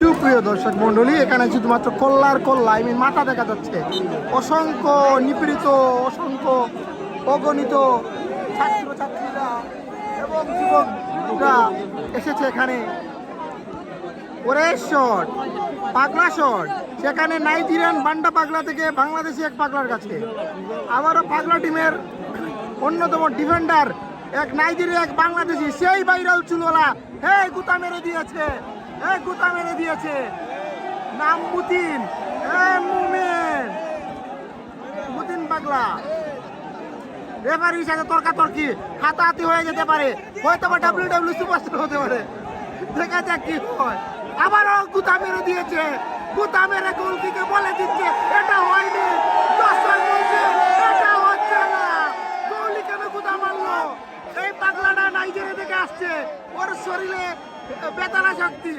সুপ্রিয় দর্শক মন্ডলী এখানে শুধুমাত্র কল্লার কল্লা। আই মাথা দেখা যাচ্ছে। অসংখ্য নিপীড়িত, অসংখ্য অগণিত ছাত্র ছাত্রীরা এবং এসেছে এখানে। ওরে শট, পাগলা শট। সেখানে নাইজেরিয়ান বান্ডা পাগলা থেকে বাংলাদেশি এক পাগলার কাছে। আবারও পাগলা টিমের অন্যতম ডিফেন্ডার, এক নাইজেরিয়া, এক বাংলাদেশি। সেই ভাইরাল চুলোলা হে গুতা মেরে দিয়েছে। গুতা মেরে দিয়েছে। নাম মুতিন। মুমিন। মুতিন পাগলা। রেফারির সাথে তর্কাতর্কি। হাতাহাতি হয়ে যেতে পারে। হয়তো বা ডাব্লিউ ডাব্লিউ সুপারস্টার হতে পারে। দেখা যাক কি হয়। আবারও গুতা মেরে দিয়েছে। গুতা মেরে গোলকিকে বলে দিচ্ছে। এটা হয়নি দর্শক বলছে এটা হচ্ছে না গোলই কেন গুতা মারলো এই পাগলাটা নাইজেরিয়া থেকে আসছে ওর শরীরে বেতানা শক্তি।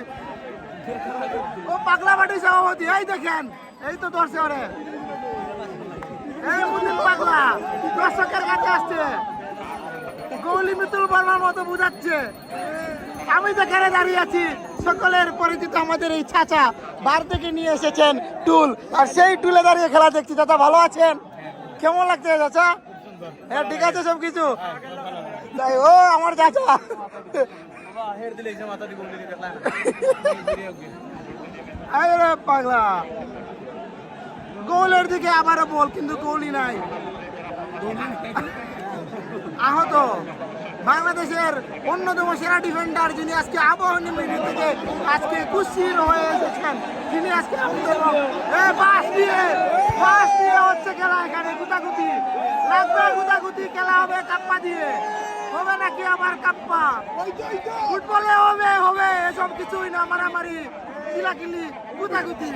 ও পাগলা বাটি সভাপতি, এই দেখেন, এই তো ওরে। এই মুদিন পাগলা, দর্শকের কাছে আসছে। গৌলি মিতুল বর্মার মতো বুঝাচ্ছে। আমি যেখানে দাঁড়িয়ে আছি, সকলের পরিচিত আমাদের এই চাচা বার থেকে নিয়ে এসেছেন টুল। আর সেই টুলে দাঁড়িয়ে খেলা দেখছি, চাচা ভালো আছেন? কেমন লাগছে চাচা? হ্যাঁ ঠিক আছে সব কিছু তাই, ও আমার চাচা। আরে পাগলা। গোলের দিকে আবারও বল, কিন্তু গোলই নাই। আহত। বাংলাদেশের অন্যতম সেরা ডিফেন্ডার যিনি আজকে আবহাওয়া মিনি থেকে আজকে কুশির হয়ে এসেছেন, তিনি আজকে আমাদের দিয়ে বাস দিয়ে হচ্ছে খেলা এখানে, গুতাগুতি। লাগবে গুতাগুতি, খেলা হবে কাপ্পা দিয়ে। হবে নাকি আবার কাপ্পা? ফুটবলে হবে হবে এসব কিছুই না মারামারি কিলাকিলি গুতাগুতি।